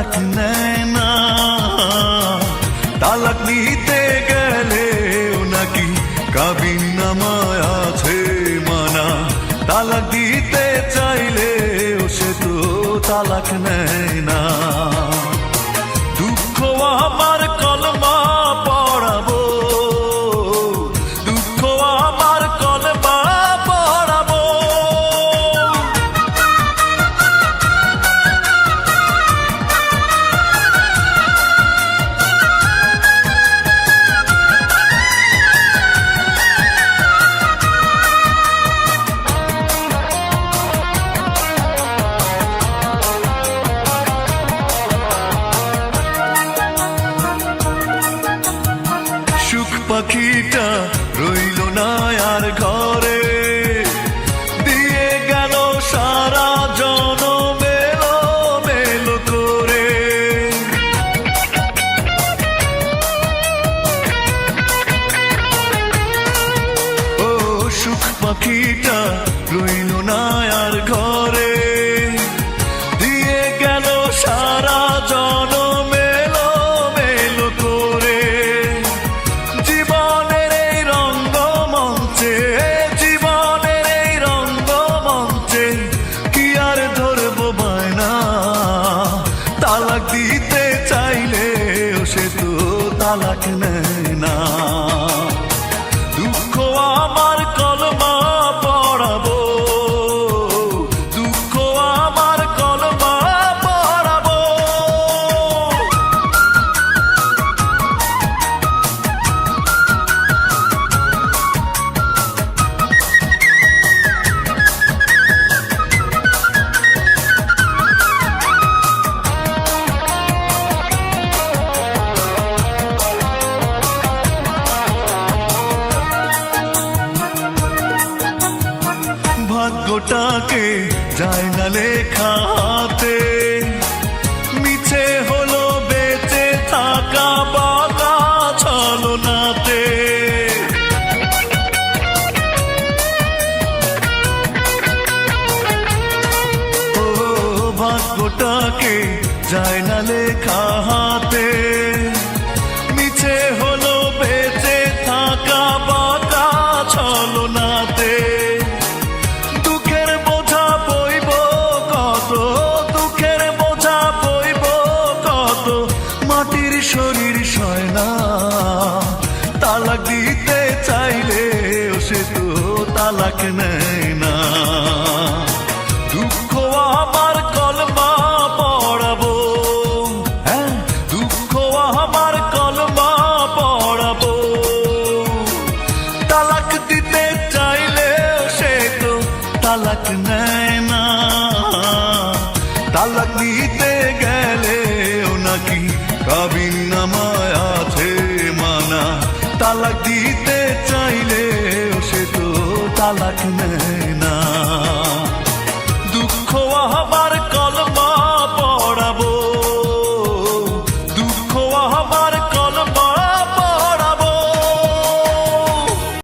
তালাক নেয় না। তালাক নিতে গেলেও নাকি কাবিন নামায় আছে মানা। তালাক দিতে চাইলে সে তো তালাক নেয় না। দুঃখ আমার তালাক নেয় ভাগ্যটাকে যায় না লেখা হাতে। মিছে হলো বেঁচে থাকা বাঁকা ছলনাতে। ও ভাগ্যটাকে, যায় না লেখা শরীর সয় না। তালাক দিতে চাইলে সে তো তালাক নেয় না। দুঃখ আমার কলমা পড়াবো। হ্যাঁ দুঃখ আমার কলমা পড়াবো। তালাক দিতে চাইলে সে তো তালাক নেয় না। তালাক দিতে কাবিন নামায় আছে মানা। তালাক দিতে চাইলে সে তো তালাক নেয় না।